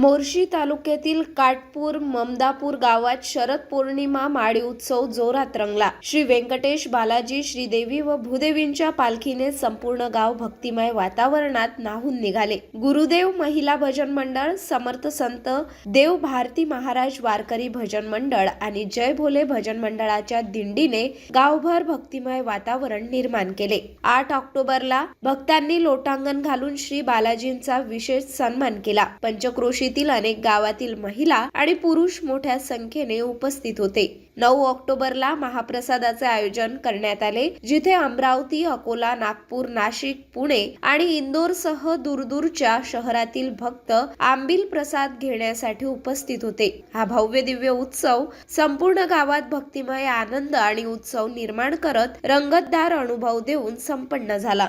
मोर्शी तालुक्यातील काटपूर ममदापूर गावात शरद पौर्णिमा माळी उत्सव जोरात रंगला. श्री व्यंकटेश बालाजी श्रीदेवी व भूदेवींच्या पालखीने संपूर्ण गाव भक्तिमय वातावरणात नाहून निघाले. गुरुदेव महिला भजन मंडळ समर्थ संत देव भारती महाराज वारकरी भजन मंडळ आणि जय भोले भजन मंडळाच्या दिंडीने गावभर भक्तिमय वातावरण निर्माण केले. आठ ऑक्टोबरला भक्तांनी लोटांगण घालून श्री बालाजींचा विशेष सन्मान केला. पंचक्रोशीतील अनेक गावातील महिला आणि पुरुष मोठ्या संख्येने उपस्थित होते. नऊ ऑक्टोबरला महाप्रसादाचे आयोजन करण्यात आले जिथे अमरावती अकोला नागपूर नाशिक पुणे आणि इंदोर सह दूरदूरच्या शहरातील भक्त आंबील प्रसाद घेण्यासाठी उपस्थित होते. हा भव्य दिव्य उत्सव संपूर्ण गावात भक्तिमय आनंद आणि उत्सव निर्माण करत रंगतदार अनुभव देऊन संपन्न झाला.